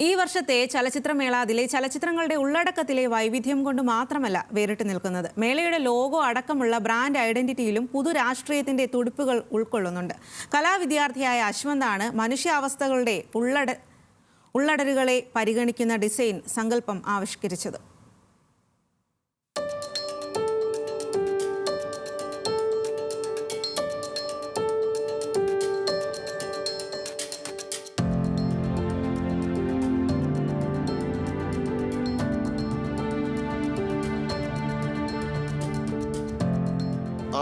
ഈ വർഷത്തെ ചലച്ചിത്രമേള അതിലെ ചലച്ചിത്രങ്ങളുടെ ഉള്ളടക്കത്തിലെ വൈവിധ്യം കൊണ്ട് മാത്രമല്ല വേറിട്ട് നിൽക്കുന്നത്. മേളയുടെ ലോഗോ അടക്കമുള്ള ബ്രാൻഡ് ഐഡന്റിറ്റിയിലും പുതു രാഷ്ട്രീയത്തിന്റെ തുടിപ്പുകൾ ഉൾക്കൊള്ളുന്നുണ്ട്. കലാവിദ്യാർത്ഥിയായ അശ്വന്താണ് മനുഷ്യാവസ്ഥകളുടെ ഉള്ളട ഉള്ളടരുകളെ പരിഗണിക്കുന്ന ഡിസൈൻ സങ്കല്പം ആവിഷ്കരിച്ചത്.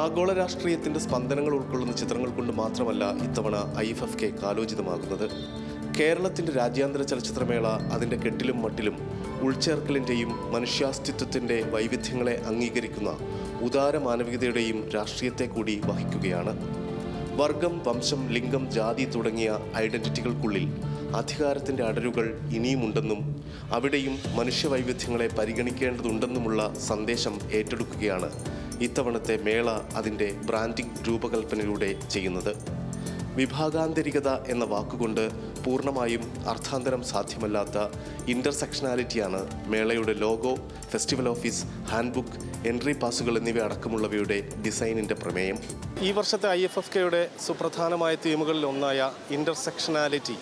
ആഗോള രാഷ്ട്രീയത്തിന്റെ സ്പന്ദനങ്ങൾ ഉൾക്കൊള്ളുന്ന ചിത്രങ്ങൾ കൊണ്ട് മാത്രമല്ല ഇത്തവണ ഐ എഫ് എഫ് കെ കാലോചിതമാകുന്നത്. കേരളത്തിന്റെ രാജ്യാന്തര ചലച്ചിത്രമേള അതിന്റെ കെട്ടിലും മട്ടിലും ഉൾച്ചേർക്കലിന്റെയും മനുഷ്യാസ്തിത്വത്തിന്റെ വൈവിധ്യങ്ങളെ അംഗീകരിക്കുന്ന ഉദാര മാനവികതയുടെയും രാഷ്ട്രീയത്തെ കൂടി വഹിക്കുകയാണ്. വർഗം വംശം ലിംഗം ജാതി തുടങ്ങിയ ഐഡന്റിറ്റികൾക്കുള്ളിൽ അധികാരത്തിന്റെ അടരുകൾ ഇനിയുമുണ്ടെന്നും അവിടെയും മനുഷ്യവൈവിധ്യങ്ങളെ പരിഗണിക്കേണ്ടതുണ്ടെന്നുമുള്ള സന്ദേശം ഏറ്റെടുക്കുകയാണ് ഇത്തവണത്തെ മേള അതിന്റെ ബ്രാൻഡിംഗ് രൂപകൽപ്പനയിലൂടെ ചെയ്യുന്നത്. വിഭാഗാന്തരികത എന്ന വാക്കുകൊണ്ട് പൂർണമായും അർത്ഥാന്തരം സാധ്യമല്ലാത്ത ഇന്റർസെക്ഷനാലിറ്റിയാണ് മേളയുടെ logo festival office handbook entry പാസുകൾ എന്നിവ അടക്കമുള്ളവയുടെ ഡിസൈനിന്റെ പ്രമേയം. ഈ വർഷത്തെ ഐ എഫ് എഫ് കെയുടെ സുപ്രധാനമായ തീമുകളിൽ ഒന്നായ ഇന്റർസെക്ഷനാലിറ്റി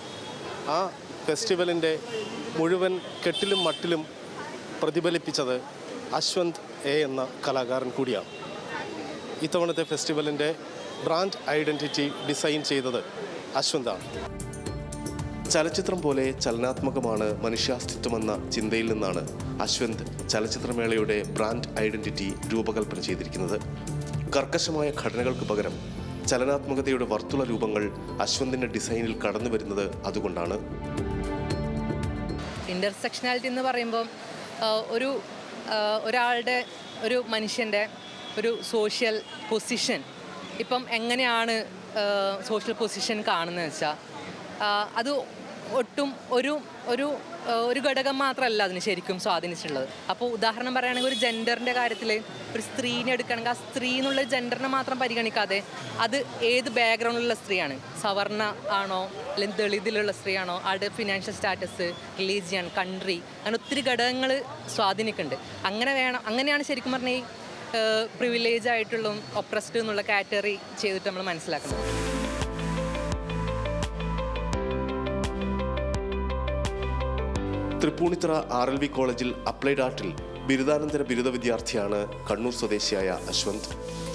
ആ ഫെസ്റ്റിവലിന്റെ മുഴുവൻ കെട്ടിലും മട്ടിലും പ്രതിഫലിപ്പിച്ചത് അശ്വന്ത് എ എന്ന കലാകാരൻ കൂടിയാണ്. ഇത്തവണത്തെ ഫെസ്റ്റിവലിന്റെ ബ്രാൻഡ് ഐഡന്റിറ്റി ഡിസൈൻ ചെയ്തത് അശ്വന്താണ്. ചലച്ചിത്രം പോലെ ചലനാത്മകമാണ് മനുഷ്യാസ്തിത്വമെന്ന ചിന്തയിൽ നിന്നാണ് അശ്വന്ത് ചലച്ചിത്രമേളയുടെ ബ്രാൻഡ് ഐഡന്റിറ്റി രൂപകൽപ്പന ചെയ്തിരിക്കുന്നത്. കർക്കശമായ ഘടനകൾക്ക് പകരം ചലനാത്മകതയുടെ വർത്തുള രൂപങ്ങൾ അശ്വന്തിന്റെ ഡിസൈനിൽ കടന്നു വരുന്നത് അതുകൊണ്ടാണ്. ഇന്റർസെക്ഷനാലിറ്റി എന്ന് പറയുമ്പോൾ ഒരു ഒരാളുടെ ഒരു മനുഷ്യന്റെ ഒരു സോഷ്യൽ പൊസിഷൻ ഇപ്പം എങ്ങനെയാണ് സോഷ്യൽ പൊസിഷൻ കാണുന്നത് വെച്ചാൽ അത് ഒട്ടും ഒരു ഒരു ഒരു ഘടകം മാത്രമല്ല അതിന് ശരിക്കും സ്വാധീനിച്ചിട്ടുള്ളത്. അപ്പോൾ ഉദാഹരണം പറയുകയാണെങ്കിൽ ഒരു ജെൻഡറിന്റെ കാര്യത്തിൽ ഒരു സ്ത്രീനെ എടുക്കുകയാണെങ്കിൽ ആ സ്ത്രീ എന്നുള്ള ജെൻഡറിനെ മാത്രം പരിഗണിക്കാതെ അത് ഏത് ബാക്ക്ഗ്രൗണ്ടിലുള്ള സ്ത്രീയാണ്? സവർണ ആണോ? അല്ലെങ്കിൽ ദളിതിലുള്ള സ്ത്രീയാണോ? ആളുടെ ഫിനാൻഷ്യൽ സ്റ്റാറ്റസ് റിലീജിയൻ കൺട്രി അങ്ങനെ ഒത്തിരി ഘടകങ്ങൾ സ്വാധീനിക്കുന്നുണ്ട്. അങ്ങനെ വേണം അങ്ങനെയാണ് ശരിക്കും പറഞ്ഞാൽ പ്രിവിലേജ് ആയിട്ടുള്ള ഒപ്രസ്ഡ് എന്നുള്ള കാറ്റഗറി ചെയ്തിട്ട് നമ്മൾ മനസ്സിലാക്കുന്നത്. തൃപ്പൂണിത്തുറ ആർ എൽ വി കോളേജിൽ അപ്ലൈഡ് ആർട്ടിൽ ബിരുദാനന്തര ബിരുദ വിദ്യാർത്ഥിയാണ് കണ്ണൂർ സ്വദേശിയായ അശ്വന്ത്.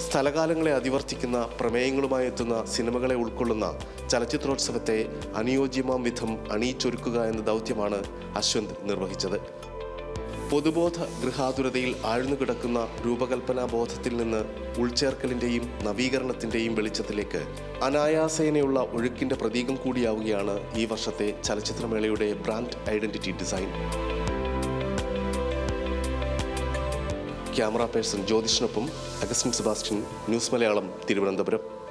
സ്ഥലകാലങ്ങളെ അതിവർത്തിക്കുന്ന പ്രമേയങ്ങളുമായി എത്തുന്ന സിനിമകളെ ഉൾക്കൊള്ളുന്ന ചലച്ചിത്രോത്സവത്തെ അനുയോജ്യമാം വിധം അണിയിച്ചൊരുക്കുക എന്ന ദൗത്യമാണ് അശ്വന്ത് നിർവഹിച്ചത്. പൊതുബോധ ഗൃഹാതുരതയിൽ ആഴ്ന്നുകിടക്കുന്ന രൂപകൽപ്പനാ ബോധത്തിൽ നിന്ന് ഉൾച്ചേർക്കലിന്റെയും നവീകരണത്തിന്റെയും വെളിച്ചത്തിലേക്ക് അനായാസേനയുള്ള ഒഴുക്കിന്റെ പ്രതീകം കൂടിയാവുകയാണ് ഈ വർഷത്തെ ചലച്ചിത്രമേളയുടെ brand identity design. Camera person ജ്യോതിഷിനൊപ്പം Augustine Sebastian news Malayalam Thiruvananthapuram.